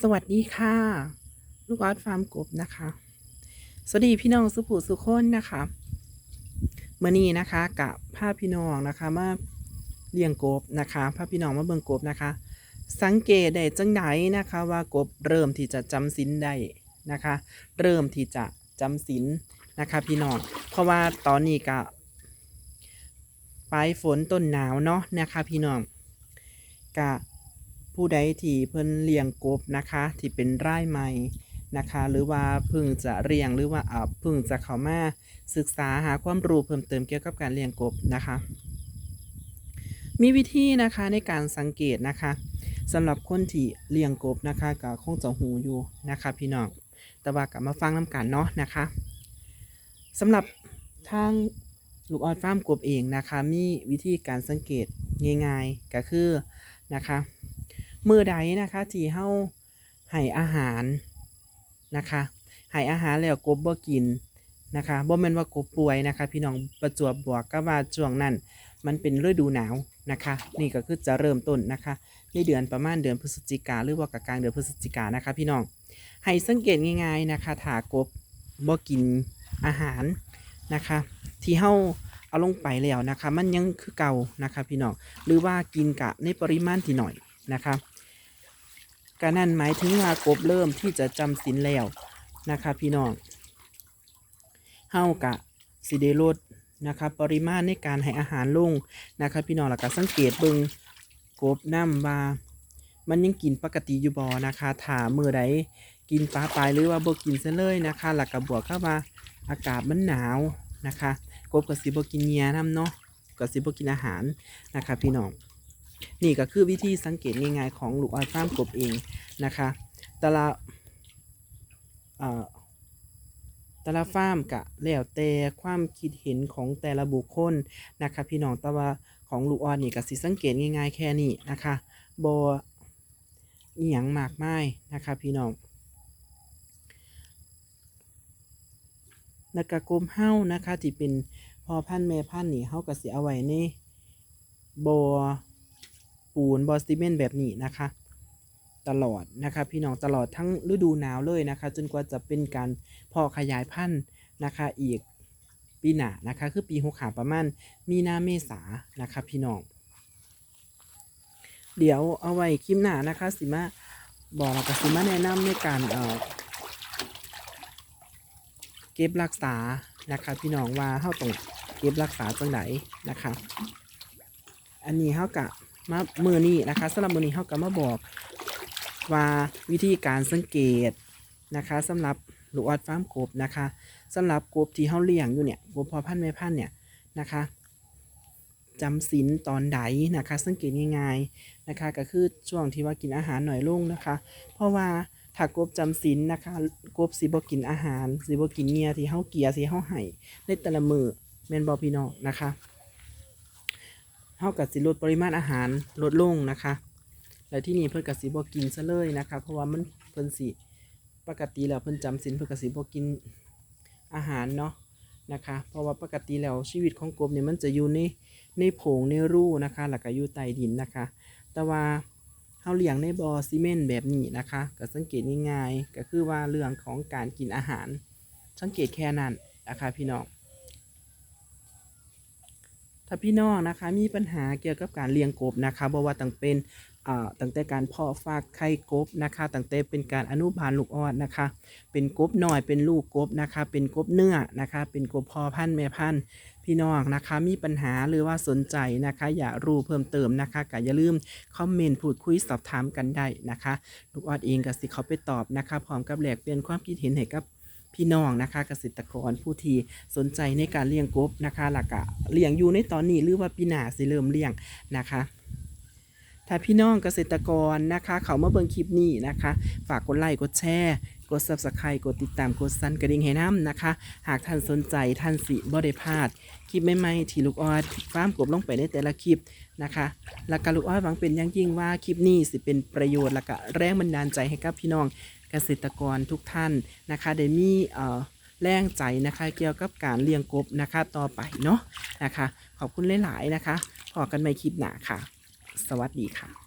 สวัสดีค่ะ ลูกออสฟาร์มกบนะคะ สวัสดีพี่น้องสุภูสุคนนะคะเมื่อนี้นะคะกับภาพพี่น้องนะคะมาเลี้ยงกบนะคะภาพพี่น้องมาเบิ่งกบนะคะ สังเกตได้จังไหนนะคะว่ากบเริ่มที่จะจำศีลได้นะคะ เริ่มที่จะจำศีลนะคะพี่น้องเพราะว่าตอนนี้ก็ปลายฝนต้นหนาวเนาะนะคะพี่น้องกะ ผู้ใดที่เพิ่นเลี้ยงกบนะคะ ที่เป็นไร่ใหม่นะคะ หรือว่าเพิ่งจะเลี้ยงหรือว่าอ่าเพิ่งจะเข้ามาศึกษาหาความรู้เพิ่มเติมเกี่ยวกับการเลี้ยงกบนะคะ มีวิธีนะคะในการสังเกตนะคะสำหรับคนที่เลี้ยงกบนะคะก็คงจะหูอยู่นะคะ พี่น้องแต่ว่ากลับมาฟังน้ำกันเนาะนะคะสำหรับทางลูกออดฟาร์มกบเองนะคะ มีวิธีการสังเกตง่ายๆก็คือนะคะ มือใดนะคะที่เฮาให้อาหารนะคะให้อาหารแล้วกบบ่กินนะคะบ่แม่นว่ากบป่วยนะคะ พี่น้องประจวบบวกกับว่าช่วงนั้นมันเป็นฤดูหนาวนะคะ นี่ก็คือจะเริ่มต้นนะคะในเดือนประมาณเดือนพฤศจิกาหรือว่ากลางเดือนพฤศจิกานะคะ พี่น้องให้สังเกตง่าย ๆนะคะถ้ากบบ่กินอาหารนะคะ ที่เฮาเอาลงไปแล้วนะคะ มันยังคือเก่านะคะ พี่น้องหรือว่ากินกะในปริมาณที่หน่อยนะคะ ก็นั่นหมายถึงว่ากบเริ่มที่จะจำศีลแล้วนะคะ พี่น้องเฮากะสิเดลดนะคะปริมาณในการให้อาหารลงนะคะ พี่น้องแล้วก็สังเกตเบิงกบน้ำว่ามันยังกินปกติอยู่บ่นะคะถามือใดกินปลาปลายหรือว่าบ่กินซะเลยนะคะแล้วก็บวกเข้ามาอากาศมันหนาวนะคะ กบก็สิบ่กินเหยียน้ำเนาะก็สิบ่กินอาหารนะคะ พี่น้อง นี่ก็คือวิธีสังเกตง่ายๆของลูกออยฟาร์มกบเองนะคะแต่ละแต่ละฟาร์มกะแล้วแต่ความคิดเห็นของแต่ละบุคคลนะคะพี่น้องแต่ว่าของลูกออดนี่ก็สิสังเกตง่ายๆแค่นี้นะคะบออีหยังมากไมายนะคะพี่น้องแล้วก็กลมเฮ้านะคะที่เป็นพอพันแม่พันนี่เฮาก็สิเอาไว้ในบ่อ ปูนบอสติเมนแบบนี้นะคะ ตลอดนะคะ พี่น้องตลอดทั้งฤดูหนาวเลยนะคะ จนกว่าจะเป็นการเพอขยายพันธุ์นะคะอีกปีหน้านะคะคือปีหกขาประมาณมีนาเมษานะคะพี่น้องเดี๋ยวเอาไว้คลิปหน้านะคะสิมาบอกแล้วก็สิมาแนะนำในการเอ่อเก็บรักษานะคะพี่น้องว่าเฮาต้องเก็บรักษาจังไหนนะคะ อันนี้เฮากะ มามือนี้นะคะสำหรับมือนี้เขาก็มาบอกว่าวิธีการสังเกตนะคะสำหรับลูกออดฟาร์มกบนะคะสำหรับกบที่เขาเลี้ยงอยู่เนี่ยกบพอพันธุ์แม่พันธุ์เนี่ยนะคะจำศีลตอนใดนะคะ สังเกตง่ายๆนะคะ ก็คือช่วงที่ว่ากินอาหารหน่อยลงนะคะ เพราะว่าถ้ากบจำศีลนะคะกบสิบกินอาหารสิบกินเงียที่เฮาเกียที่เฮาให้ในแต่ละมือแมนบ่พี่น้องนะคะ เท่ากับสิลดปริมาณอาหารลดลงนะคะแล้วที่นี่เพิ่นกับสิบกินซะเลยนะคะ เพราะว่ามันเพิ่นสิปกติแล้วเพิ่นจำศีลเพิ่นกับสิบกินอาหารเนาะนะคะ เพราะว่าปกติแล้วชีวิตของกบเนี่ยมันจะอยู่ในในโผงในรูนะคะแล้วก็อยู่ใต้ดินนะคะ แต่ว่าเฮาเลี้ยงในบอ่อซีเมนต์แบบนี้นะคะ ก็สังเกตง่ายๆก็คือว่าเรื่องของการกินอาหาร สังเกตแค่นั้นนะคะพี่น้อง ถ้าพี่น้องนะคะมีปัญหาเกี่ยวกับการเลี้ยงกบนะคะบอกว่าตั้งเป็นอ่าตั้งแต่การเพาะฝากไข่กบนะคะตั้งแต่เป็นการอนุบาลลูกออดนะคะ เป็นกบหน่อยเป็นลูกกบนะคะ เป็นกบเนื้อนะคะ เป็นกบพอพันธุ์แม่พันธุ์พี่น้องนะคะมีปัญหาหรือว่าสนใจนะคะ อยากรู้เพิ่มเติมนะคะก็อย่าลืมคอมเมนต์พูดคุยสอบถามกันได้นะคะ ลูกออดเองก็สิเขาไปตอบนะคะพร้อมกับแลกเปลี่ยนความคิดเห็นให้กับ พี่น้องนะคะ เกษตรกรผู้ที่สนใจในการเลี้ยงกบนะคะหลักกะเลี้ยงอยู่ในตอนนี้หรือว่าปีหน้าสิเริ่มเลี้ยงนะคะถ้าพี่น้องเกษตรกรนะคะ เขามาเบิ่งคลิปนี้นะคะ ฝากกดไลค์กดแชร์กด subscribe กดติดตามกดสั่นกระดิ่งให้น้ำนะคะ หากท่านสนใจท่านสิบ่ได้พลาด คลิปใหม่ๆที่ลูกออดฟามกบลงไปในแต่ละคลิปนะคะและก็ลูกออดหวังเป็นอย่างยิ่งว่าคลิปนี้สิเป็นประโยชน์และก็แรงบันดาลใจให้กับพี่น้อง เกษตรกรทุกท่านนะคะได้มีเอ่อแรงใจนะคะเกี่ยวกับการเลี้ยงกบนะคะต่อไปเนาะนะคะ ขอบคุณหลาย ๆ นะคะพอกันใหม่คลิปหน้าค่ะ สวัสดีค่ะ